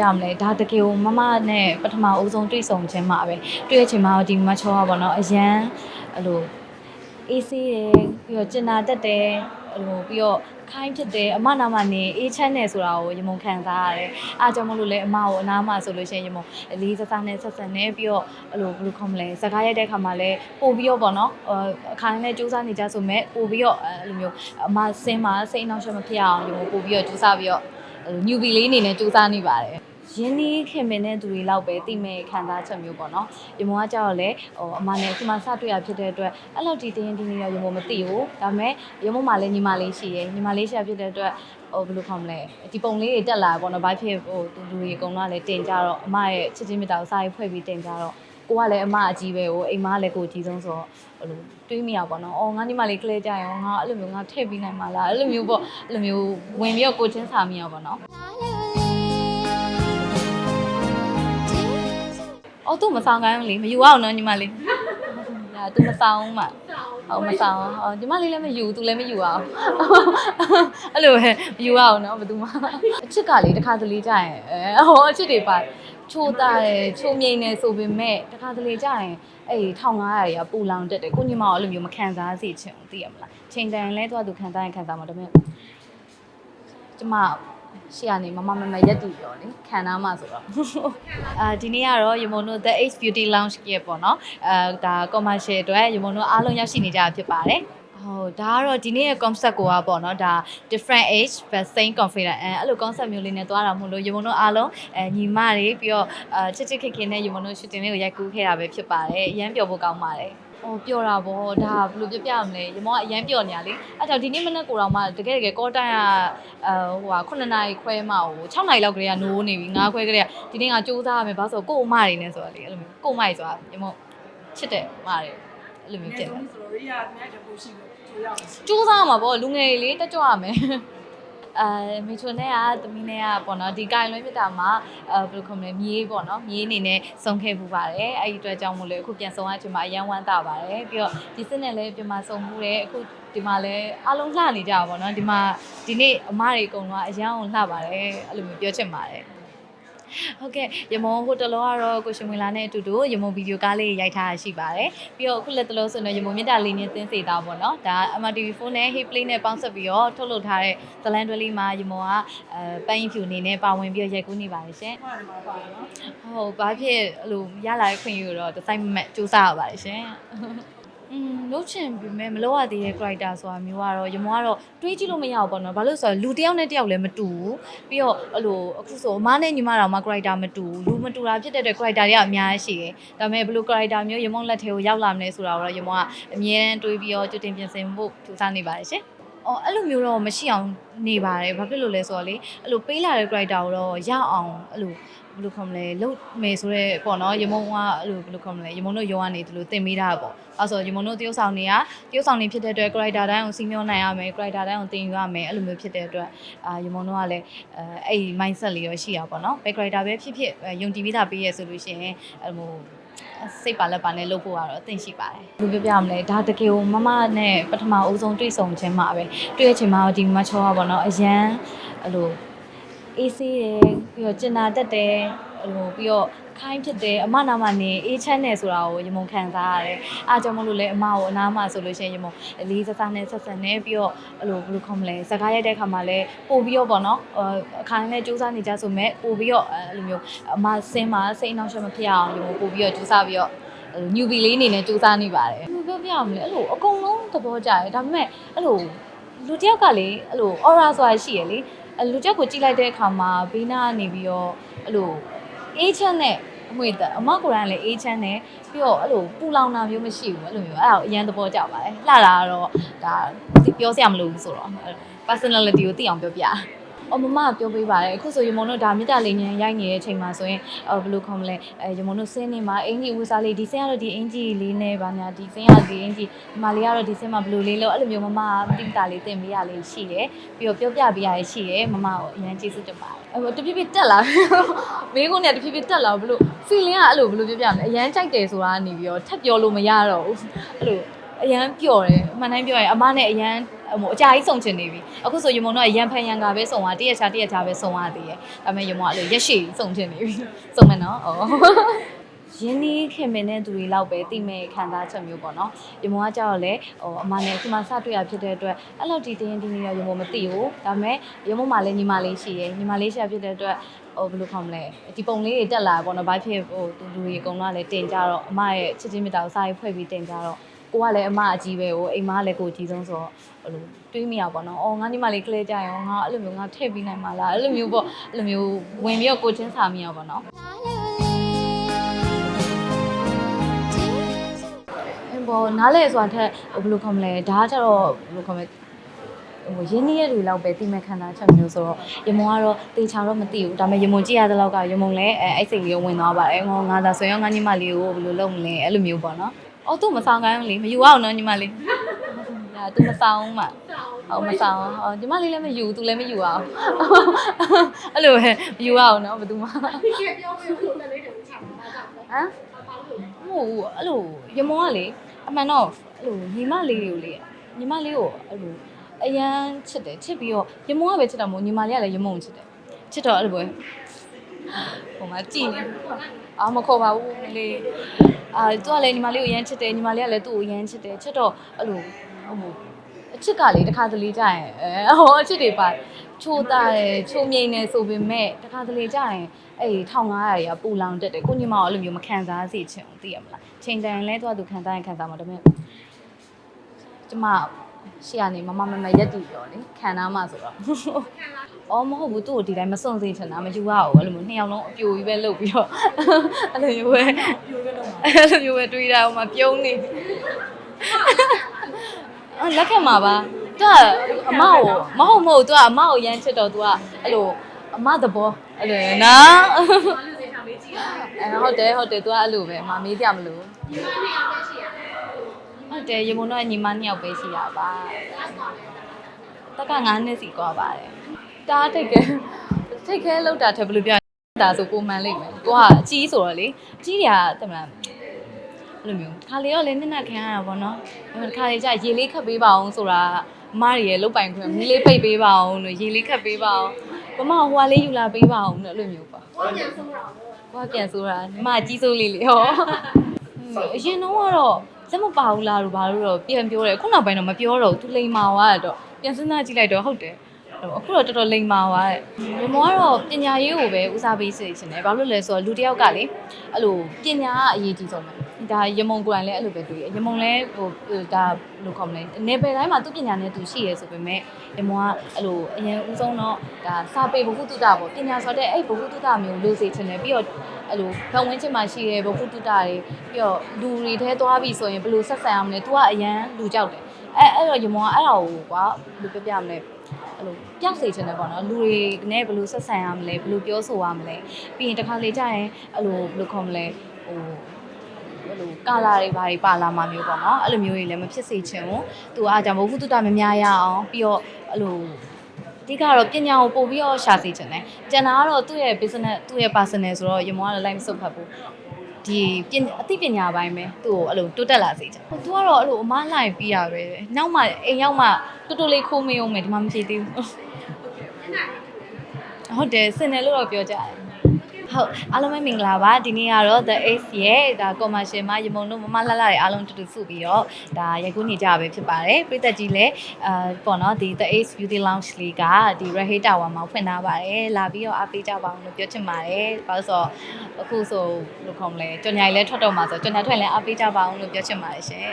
ယ်လိုပြောပြရမလဲဒါတကယ်ကိုမမနဲ့ပထမအဦးဆုံးတွေ့ဆုံခြင်းမှာပဲတွေ့ရချိန်မှာဒီမချောကပေါ့နော်အရန်အဲ့လိုအေးဆေးတယ်ပြီးတော့ကျင်နာတက်တယ်အဲ့လိုပြီးတော့ခိုင်းဖြစ်တယ်အမနာမနေအေးချမ်းတယ်ဆိုတာကိုရမုံခံစားရတယ်အားကြောင့်မလို့လဲအမကိုအနားမှာဆိုလို့ရှိရင်ရမုံအလေးစားစားနဲ့ဆက်ဆက်နဲ့ပြီးတော့အဲ့လိုဘယ်လိုခေါ်မလဲစကားရိုက်တဲ့ခါမှာလဲပို့ပြီးတော့ပေါ့နော်အခါတိုင်းလဲစူးစမ်းနေကြဆိုမဲ့ပို့ပြီးတော့အဲ့လိုမျိုးအမစင်းမှာစိတ်အနှောက်အယှက်မဖြစ်အောင်ရမုံပို့ပြီးတော့စူးစမ်းပြီးတော့ညူဘီလေးအနေနဲ့စူးစမ်းနေပါတယ် ရင်းနှီးခင်မင်တဲ့သူတွေလောက်ပဲတိမဲ့ခံစားချက်မျိုးပေါ့နော်ရမုံကကြောက်လေဟိုအမနဲ့ခုမှစတွေ့ရဖြစ်တဲ့အတွက်အဲ့လောက်ဒီတင်းတင်းနေရရမုံမသိဘူးဒါပေမဲ့ရမုံမှလည်းညီမလေးရှိရယ်ညီမလေးရှိရဖြစ်တဲ့အတွက်ဟိုဘယ်လိုခေါ်မလဲဒီပုံလေးတွေတက်လာပေါ့နော်ဘာဖြစ်ဟိုသူလူတွေအကုန်လုံးကလည်းတင်ကြတော့အမရဲ့ချစ်ချင်းမြတ်တာကိုစာရေးဖွဲ့ပြီးတင်ကြတော့ကိုကလည်းအမအကြီးပဲဟိုအိမ်မကလည်းကိုအကြီးဆုံးဆိုတော့ဟိုလိုတွေးမိရပါတော့။အော်ငါညီမလေးကလေးကြရောငါအဲ့လိုမျိုးငါထည့်ပြီးနိုင်မှာလားအဲ့လိုမျိုးပေါ့အဲ့လိုမျိုးဝင်ပြီးတော့ကိုချင်းစာမိရပါတော့။ အော်သူမဆောင်ခိုင်းဘူးလေမယူအောင်နော်ညီမလေး။ဒါသူမဆောင်ဘူးမှ။ဟောမဆောင်။ဟောညီမလေးလည်းမယူသူလည်းမယူအောင်။အဲ့လိုပဲမယူအောင်နော်ဘယ်သူမှ။အချစ်ကလေတစ်ခါတလေကြာရင်အဲဟောအချစ်တွေပါချိုးတာတယ်ချိုးမြိန်နေဆိုပေမဲ့တစ်ခါတလေကြာရင်အဲ့1500ရပူလောင်တက်တယ်ကိုညီမကအဲ့လိုမျိုးမခံစားစေချင်ဘူးသိရမလားချိန်တန်လဲသူကသူခံစားရင်ခံစားမှာဒါပေမဲ့ကျမ ရှေ့ကနေမမမမရက်တူပြောလေခံနာမှာဆိုတော့အာဒီနေ့ကတော့ရမုံတို့ The Ace Beauty Lounge ကပေါ့နော်အဲဒါ commercial အတွက်ရမုံတို့အားလုံးရောက်ရှိနေကြတာဖြစ်ပါတယ်ဟုတ်ဒါကတော့ဒီနေ့ရဲ့ concept ကိုကပေါ့နော်ဒါ different age but same confidence အဲအဲ့လို concept မျိုးလေးနဲ့သွားတာမို့လို့ရေမုံတို့အားလုံးအဲညီမတွေပြီးတော့အာချစ်ချစ်ခင်ခင်နဲ့ရေမုံတို့ shooting လေးကိုရိုက်ကူးခဲ့တာပဲဖြစ်ပါတယ်အရန်ပျော်ဖို့ကောင်းပါတယ် ဟိုပျော်တာဗောဒါဘယ်လိုပြပြမလဲရေမောကအရန်ပျော်နေရလေအဲ့တော့ဒီနေ့မနေ့ကိုတော့မှတကယ်တကယ်ကောတိုင်ကအဲဟိုဟာ9နာရီခွဲမှဟို6နာရီလောက်ကလေးကနိုးနေပြီ9ခွဲကလေးကဒီနေ့ကစူးစမ်းရမယ်ဘာလို့ဆိုကို့အမတွေနဲ့ဆိုတာလေအဲ့လိုမျိုးကို့အမတွေဆိုတာရေမောချစ်တယ်အမတွေအဲ့လိုမျိုးဖြစ်တယ်ဆိုတော့ရိယာအများကြီးပို့ရှိလို့ကြိုးရအောင်စူးစမ်းမှာပေါ့လူငယ်လေးတက်ကြွရမယ် အဲမေချွန်နဲ့ကသမီးနဲ့ကပေါ့နော်ဒီကိုင်လွဲမြစ်တာမှာအဲဘယ်လိုခေါ်မလဲမြေးပေါ့နော်မြေးအနေနဲ့စုံခဲ့ပူပါတယ်အဲ့ဒီအတွက်ကြောင့်မို့လို့အခုပြန်စုံရချင်မှာအရန်ဝမ်းသာပါတယ်ပြီးတော့ဒီစစ်နဲ့လည်းပြန်มาစုံမှုတယ်အခုဒီမှာလည်းအားလုံးလှနေကြပါပေါ့နော်ဒီမှာဒီနေ့အမတွေအကုန်လုံးကအရန်အောင်လှပါတယ်အဲ့လိုမျိုးပြောချင်ပါတယ် ဟုတ်ကဲ့ရမုံဟိုတလောကတော့ကိုရှင်မွေလာနဲ့အတူတူရမုံဗီဒီယိုကားလေးရိုက်ထားတာရှိပါတယ်ပြီးတော့အခုလက်တလုံးဆိုတော့ရမုံမြင့်တာလေးနဲ့သင်းစေတာပေါ့နော်ဒါ MRTV4 နဲ့ Hey Play နဲ့ပေါင်းဆက်ပြီးတော့ထုတ်လုပ်ထားတဲ့ဇလန်တွဲလေးမှာရမုံကအဲပန်းရင်ဖြူအနေနဲ့ပါဝင်ပြီးတော့ရိုက်ကူးနေပါတယ်ရှင်မှားတယ်မှာပါနော်ဟုတ်ဘာဖြစ်အဲ့လိုရလာတဲ့ခွင့်ယူတော့ဒီဇိုင်းမက်စူးစမ်းရပါတယ်ရှင် อืมလို့ချင်ပြီမဲ့မလို့ရသေးတဲ့ character ဆိုတာမျိုးကတော့ရမုံကတော့တွေးကြည့်လို့မရဘူးပေါ့နော်ဘာလို့လဲဆိုတော့လူတစ်ယောက်နဲ့တစ်ယောက်လည်းမတူဘူးပြီးတော့အဲ့လိုအခုဆိုအမနဲ့ညီမတော်မှာ character မတူဘူးလူမတူတာဖြစ်တဲ့အတွက် character တွေကအများကြီးရှိတယ်ဒါပေမဲ့ဘယ်လို character မျိုးရမုံလက်ထဲကိုရောက်လာမလဲဆိုတာကိုတော့ရမုံကအမြဲတမ်းတွေးပြီးတော့ကြိုတင်ပြင်ဆင်ဖို့ကြိုးစားနေပါတယ်ရှင် အော်အဲ့လိုမျိုးတော့မရှိအောင်နေပါတယ်ဘာဖြစ်လို့လဲဆိုတော့လေအဲ့လိုပေးလာတဲ့ character ကိုတော့ရအောင်အဲ့လိုဘယ်လိုခေါ်မလဲလုတ်မယ်ဆိုတော့ပေါ့နော်ရမုံကအဲ့လိုဘယ်လိုခေါ်မလဲရမုံတို့ရောကနေဒီလိုတင်ပေးတာပေါ့အဲဆိုရမုံတို့တရုပ်ဆောင်တွေကတရုပ်ဆောင်တွေဖြစ်တဲ့အတွက် character တိုင်းကိုစီမျောနိုင်ရမယ် character တိုင်းကိုတင်ယူရမယ်အဲ့လိုမျိုးဖြစ်တဲ့အတွက်အာရမုံတို့ကလည်းအဲအဲ့ဒီ mindset လေးရောရှိရပါတော့ဘယ် character ပဲဖြစ်ဖြစ်ယုံကြည်ပြီးသားပေးရဆိုလို့ရှိရင်အဲ့လို စိတ်ပါလက်ပါနဲ့လုပ်ဖို့ကတော့အသင့်ရှိပါတယ်ဘယ်လိုပြောပြမလဲဒါတကယ်ကိုမမနဲ့ပထမအဦးဆုံးတွေ့ဆုံခြင်းမှာပဲတွေ့ရချိန်မှာဒီမချောကပေါ့နော်အရန်အဲ့လိုအေးဆေးတယ်ပြီးတော့ကျင်နာတက်တယ်ဟိုပြီးတော့ ခိုင်းဖြစ်တယ်အမနာမနေအေးချမ်းတယ်ဆိုတာကိုရမုံခံစားရတယ်အားကြောင့်မလို့လဲအမကိုအနားမှာဆိုလို့ရှိရင်ရမုံအလေးစားစားနဲ့ဆက်ဆက်နဲ့ပြီးတော့အဲ့လိုဘယ်လိုခေါ်မလဲစကားရိုက်တဲ့ခါမှာလဲပို့ပြီးတော့ပေါ့နော်အခါတိုင်းလဲစူးစမ်းနေကြဆိုမဲ့ပို့ပြီးတော့အဲ့လိုမျိုးအမစင်းမှာစိတ်အနှောက်အယှက်မဖြစ်အောင်ရမုံပို့ပြီးတော့စူးစမ်းပြီးတော့ညူဘီလေးအနေနဲ့စူးစမ်းနေပါတယ်ဘယ်လိုပြောပြရမလဲအဲ့လိုအကုန်လုံးသဘောကျတယ်ဒါပေမဲ့အဲ့လိုလူတစ်ယောက်ကလေအဲ့လို aura ဆိုတာရှိရလေအဲ့လူချက်ကိုကြည့်လိုက်တဲ့အခါမှာဘေးနာကနေပြီးတော့အဲ့လို အေးချမ်းနဲ့အမွေတက်အမကိုယ်တိုင်လည်းအေးချမ်းတယ်ပြီးတော့အဲ့လိုပူလောင်တာမျိုးမရှိဘူးအဲ့လိုမျိုးအဲ့ဒါကိုအရန်သဘောကျပါတယ်လှတာကတော့ဒါပြောစရာမလိုဘူးဆိုတော့ personality ကိုသိအောင်ပြောပြ အော်မမကပြောပေးပါတယ်အခုဆိုရမုံတို့ဒါမြစ်တာလေးညံရိုက်နေတဲ့အချိန်မှာဆိုရင်အဲဘယ်လိုခေါ်မလဲအဲရမုံတို့ဆင်းနေမှာအင်ကြီးဝစားလေးဒီဆင်းကတော့ဒီအင်ကြီးလေးနဲ့ဗာညာဒီဆင်းကဒီအင်ကြီးဒီမလေးကတော့ဒီဆင်းမှာဘယ်လိုလေးလို့အဲ့လိုမျိုးမမကတိတာလေးတင်ပေးရလေးရှိတယ်ပြီးတော့ပြောပြပေးရလေးရှိတယ်မမကိုအရင်ကျေးဇူးတင်ပါတယ်အဲ့တပြည့်ပြည့်တက်လာမင်းကုန်းနဲ့တပြည့်ပြည့်တက်လာဘယ်လို feeling ကအဲ့လိုဘယ်လိုပြောပြမလဲအရန်ကြိုက်တယ်ဆိုတာကနေပြီးတော့ထပ်ပြောလို့မရတော့ဘူးအဲ့လို အရန်ပျော်တယ်အမှန်တိုင်းပြောရင်အမနဲ့အရန်အမို့အကြာကြီးစုံချင်နေပြီအခုဆိုရမုံတော့ရန်ဖန်ရန်ကပဲစုံသွားတရက်ချာတရက်ချာပဲစုံရသေးတယ်ဒါပေမဲ့ရမုံကအဲ့လိုရက်ရှည်စုံချင်နေပြီစုံမယ်နော်ဩရင်းနှီးခင်မင်းတဲ့သူတွေလောက်ပဲတိမဲ့ခံစားချက်မျိုးပေါ့နော်ရမုံကကြောက်လဲဟိုအမနဲ့ဒီမှာစတွေ့ရဖြစ်တဲ့အတွက်အဲ့လောက်ဒီတင်းတင်းရောရမုံမသိဘူးဒါပေမဲ့ရမုံမှလည်းညီမလေးရှိရယ်ညီမလေးရှာဖြစ်တဲ့အတွက်ဟိုဘယ်လိုခေါ်မလဲဒီပုံလေးတွေတက်လာပေါ့နော်ဘာဖြစ်ဟိုသူလူတွေအကုန်လုံးကလည်းတင်ကြတော့အမရဲ့ချစ်ချင်းမြတ်တာကိုစာရေးဖွဲ့ပြီးတင်ကြတော့ ကိုကလည်းအမအကြီးပဲဟိုအိမ်မကလည်းကိုအကြီးဆုံးဆိုတော့ဟိုလိုတွေးမိရပါတော့။အော်ငါညီမလေးကလေးကြရောငါအဲ့လိုမျိုးငါထည့်ပြီးနိုင်မှာလားအဲ့လိုမျိုးပေါ့အဲ့လိုမျိုးဝင်ပြီးတော့ကိုချင်းစာမိရပါတော့။အင်းဘောနားလဲဆိုတာထက်ဟိုဘယ်လိုခေါ်မလဲဒါကကျတော့ဘယ်လိုခေါ်မလဲဟိုရင်းနှီးရတွေလောက်ပဲတိမဲ့ခံစားချက်မျိုးဆိုတော့ရမုံကတော့တေချာတော့မသိဘူးဒါပေမဲ့ရမုံကြည့်ရတဲ့လောက်ကရမုံလည်းအဲအဲ့စိတ်လေးကိုဝင်သွားပါတယ်ငေါငါသာဆိုရင်ငါညီမလေးကိုဘယ်လိုလုပ်မလဲအဲ့လိုမျိုးပေါ့နော် အော်သူ့မဆောင်ခိုင်းဘူးလေမယူအောင်နော်ညီမလေးဒါသူမဆောင်မှဟုတ်မဆောင်ဟောညီမလေးလည်းမယူသူလည်းမယူအောင်အဲ့လိုပဲမယူအောင်နော်ဘယ်သူမှဟမ်မဟုတ်ဘူးအဲ့လိုရမုံကလေအမှန်တော့အဲ့လိုညီမလေးတွေကိုလေညီမလေးကိုအဲ့လိုအရန်ချစ်တယ်ချစ်ပြီးတော့ရမုံကပဲချစ်တာမဟုတ်ညီမလေးကလည်းရမုံကိုချစ်တယ်ချစ်တော့အဲ့လိုပဲဟိုမှာကြည်နေအာမခေါ်ပါဘူးလေ အာသူကလည်းညီမလေးကိုအရန်ချစ်တယ်ညီမလေးကလည်းသူ့ကိုအရန်ချစ်တယ်ချစ်တော့အဲ့လိုဟိုအချစ်ကလေတစ်ခါတလေကြာရင်အဲဟောအချစ်တွေပါချိုးတာတယ်ချိုးမြိန်နေဆိုပေမဲ့တစ်ခါတလေကြာရင်အဲ့1500ရာပူလောင်တက်တယ်ကိုညီမကအဲ့လိုမျိုးမခံစားစေချင်ဘူးသိရမလားချိန်တန်လဲသူကသူခံစားရင်ခံစားမှာဒါပေမဲ့ကျမရှေ့ကနေမမမမရက်တီပြောလေခံသားမှဆိုတော့ အော်မဟုတ်ဘူးသူ့ကိုဒီတိုင်းမစွန့်စေချင်တာမယူရဘူးအဲ့လိုမျိုးနှစ်ယောက်လုံးအပြိုကြီးပဲလုပ်ပြီးတော့အဲ့လိုမျိုးပဲ ပြိုခဲ့တော့မှာ အဲ့လိုမျိုးပဲတွေးတာဟိုမှာပြုံးနေအော်လက်ခံမှာပါသူကအမကိုမဟုတ်မဟုတ်သူကအမကိုရမ်းချစ်တော့သူကအဲ့လိုအမသဘောအဲ့လိုနော်အဲဟုတ်တယ်ဟုတ်တယ်သူကအဲ့လိုပဲမမေးကြမလို့ဟုတ်တယ်ရေမုံတော့ညီမနှစ်ယောက်ပဲရှိရပါတက်က9နှစ်စီกว่าပါတယ် တားတိတ်ကဲထိတ်ခဲလောက်တာထက်ဘယ်လိုပြောဒါဆိုကိုမှန်လိမ့်မယ်ကိုကအကြီးဆိုတော့လေအကြီးတွေကတမန်အဲ့လိုမျိုးခါလေတော့လေနှစ်နက်ခံရတာပေါ့နော်အဲ့ဒါခါလေကျရေလေးခတ်ပေးပါအောင်ဆိုတာအမတွေရဲ့လုတ်ပိုင်ခွင့်မီးလေးပိတ်ပေးပါအောင်လို့ရေလေးခတ်ပေးပါအောင်မမဟိုကလေးယူလာပေးပါအောင်လို့အဲ့လိုမျိုးပေါ့ဟိုပြန်ဆိုးတာဟိုပြန်ဆိုးတာညီမအကြီးစိုးလေးလေဟောအရင်တော့ကတော့စက်မပါဘူးလားလို့ဘာလို့တော့ပြန်ပြောတယ်ခုနောက်ပိုင်းတော့မပြောတော့ဘူးသူလိန်မာသွားတော့ပြန်စဉ်းစားကြည့်လိုက်တော့ဟုတ်တယ် အခုတော့တော်တော်လိမ်မာသွားတယ်။မမောကတော့ပညာရေးကိုပဲဦးစားပေးစေချင်တယ်။ဘာလို့လဲဆိုတော့လူတစ်ယောက်ကလေအဲ့လိုပညာကအရေးကြီးဆုံးပဲ။ ဒါရမုံကိုယ်တိုင်လည်းအဲ့လိုပဲတွေ့ရ။ရမုံလည်းဟိုဒါဘယ်လိုခေါ်မလဲ။နေပယ်တိုင်းမှာသူ့ပညာနဲ့သူရှိရဲဆိုပေမဲ့ရမုံကအဲ့လိုအရင်ဦးဆုံးတော့ဒါစာပေဘုဟုတုတပေါ့။ပညာဆိုတဲ့အဲ့ဘုဟုတုတမျိုးလို့စေချင်တယ်ပြီးတော့အဲ့လိုဘဝင်းချင်းမှာရှိတဲ့ဘုဟုတုတတွေပြီးတော့လူတွေထဲသွားပြီဆိုရင်ဘယ်လိုဆက်ဆံရမလဲ။ तू ကအရန်လူကြောက်တယ်။အဲအဲ့တော့ရမုံကအဲ့ဒါကိုကွာဘယ်လိုပြောပြမလဲ။အဲ့လိုပျောက်စေချင်တယ်ပေါ့နော်လူတွေနဲ့ဘယ်လိုဆက်ဆံရမလဲဘယ်လိုပြောဆိုရမလဲပြီးရင်တစ်ခါလေကြာရင်အဲ့လိုဘယ်လိုခေါ်မလဲဟို အဲ့လိုကာလာတွေဘာတွေပါလာမှမျိုးပေါ့နော်အဲ့လိုမျိုးတွေလည်းမဖြစ်စေချင်ဘူးသူအားကြောင့်ဘုဟုတုတမများရအောင်ပြီးတော့အဲ့လိုအဓိကတော့ပညာကိုပို့ပြီးတော့ရှာစေချင်တယ်ကျန်တာကတော့သူ့ရဲ့ business သူ့ရဲ့ personal ဆိုတော့ရမောကတော့ live မစုပ်ဖတ်ဘူးဒီပညာအသိပညာပိုင်းပဲသူ့ကိုအဲ့လိုတိုးတက်လာစေချင်သူကတော့အဲ့လိုအမားလိုက်ပြီးရပဲနောက်မှအိမ်ရောက်မှတူတူလေးခိုးမေးအောင်မယ်ဒီမှာမဖြေသေးဘူးဟုတ်တယ်စင်တယ်လို့တော့ပြောကြတယ် ဟုတ်အားလုံးပဲမင်္ဂလာပါဒီနေ့ကတော့ The Ace ရဲ့ဒါ commercial မှာရမုံတို့မမလှလှတွေအားလုံးတူတူစုပြီးတော့ဒါရိုက်ကူးနေကြပဲဖြစ်ပါတယ်ပြည်သက်ကြီးလည်းအာပေါ့နော်ဒီ The Ace Beauty Lounge လေးကဒီ Red Hay Tower မှာဖွင့်ထားပါတယ်လာပြီးတော့အားပေးကြပါအောင်လို့ပြောချင်ပါတယ်ဘာလို့ဆိုတော့အခုဆိုဘယ်လိုခေါ်မလဲကြော်ညာကြီးလည်းထွက်တော့မှာဆိုကြော်ညာထွက်ရင်လည်းအားပေးကြပါအောင်လို့ပြောချင်ပါတယ်ရှင်